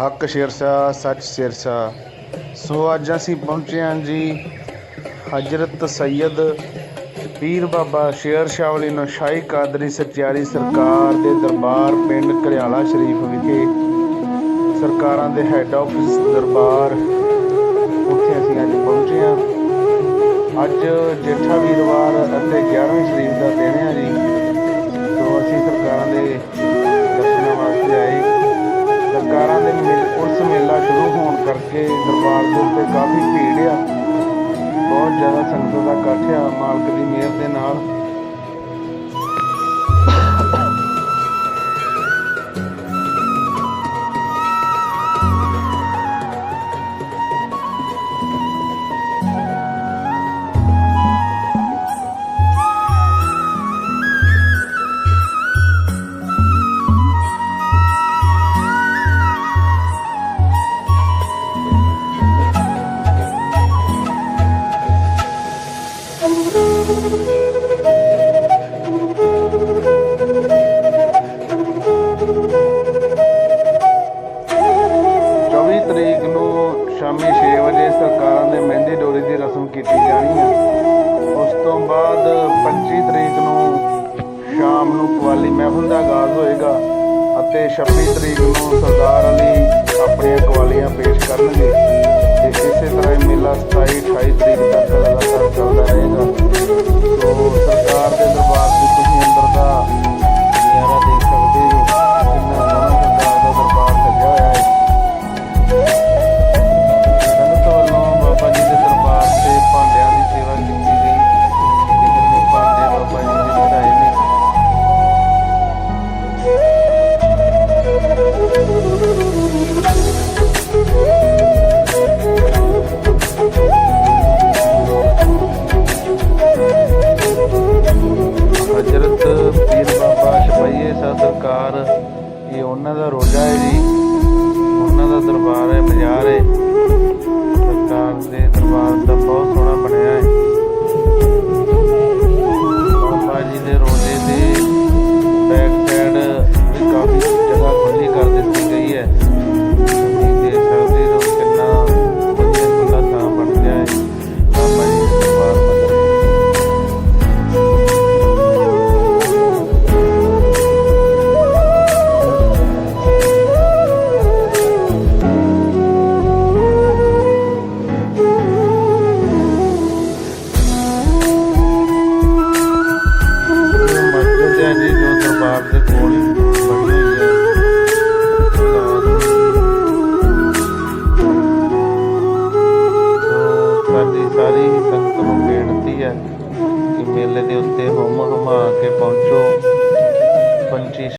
ਹੱਕ ਸ਼ੇਰਸ਼ਾਹ ਸੱਚ ਸਿਰਸਾ। ਸੋ ਅੱਜ ਅਸੀਂ ਪਹੁੰਚੇ ਹਾਂ ਜੀ ਹਜ਼ਰਤ ਸੈਯਦ ਪੀਰ ਬਾਬਾ ਸ਼ੇਰ ਸ਼ਾਹ ਵਾਲੀ ਨਸ਼ਾਈ ਕਾਦਰੀ ਸਚਿਆਰੀ ਸਰਕਾਰ ਦੇ ਦਰਬਾਰ ਪਿੰਡ ਘਰਿਆਲਾ ਸ਼ਰੀਫ ਵਿਖੇ। ਸਰਕਾਰਾਂ ਦੇ ਹੈੱਡ ਆਫਿਸ ਦਰਬਾਰ ਕਰਕੇ ਦਰਬਾਰ ਦੇ ਉੱਤੇ ਕਾਫੀ ਭੀੜ ਆ। ਬਹੁਤ ਜ਼ਿਆਦਾ ਸੰਗਤ ਦਾ ਇਕੱਠ ਆ, ਮਾਲਕ ਦੀ ਮਿਹਰ ਦੇ ਨਾਲ। ਸ਼ਾਮੀ 6 ਵਜੇ ਸਰਕਾਰਾਂ ਦੇ ਮਹਿੰਦੀ ਡੋਰੀ ਦੀ ਰਸਮ ਕੀਤੀ ਜਾਣੀ ਹੈ। ਉਸ ਤੋਂ ਬਾਅਦ 25 ਤਰੀਕ ਨੂੰ ਸ਼ਾਮ ਨੂੰ ਕਵਾਲੀ ਮਹਿਫਲ ਦਾ ਆਗਾਜ਼ ਹੋਏਗਾ ਅਤੇ 26 ਤਰੀਕ ਨੂੰ ਸਰਦਾਰ ਅਲੀ ਆਪਣੀਆਂ ਕਵਾਲੀਆਂ ਪੇਸ਼ ਕਰਨਗੇ। ਤੇ ਇਸੇ ਤਰ੍ਹਾਂ ਇਹ ਮੇਲਾ 27 28 ਤਰੀਕ ਤੱਕ ਲਗਾਤਾਰ ਸਰਕਾਰ ਇਹ ਉਹਨਾਂ ਦਾ ਰੋਜਾ ਹੈ ਜੀ। ਉਹਨਾਂ ਦਾ ਦਰਬਾਰ ਹੈ, ਬਾਜ਼ਾਰ ਹੈ। ਸਰਕਾਰ ਦੇ ਦਰਬਾਰ ਦਾ ਬਹੁਤ ਸੋਹਣਾ ਬਣਿਆ ਹੈ। ਬਾਬਾ ਜੀ ਦੇ ਰੋਜੇ ਦੇ ਕੋਲ ਹੀ ਬਣੀ ਹੋਈ ਹੈ। ਸਾਡੀ ਸਾਰੀ ਸੰਗਤ ਨੂੰ ਬੇਨਤੀ ਹੈ ਕਿ ਮੇਲੇ ਦੇ ਉੱਤੇ ਹੁਮ ਹੁਮਾ ਕੇ ਪਹੁੰਚੋ।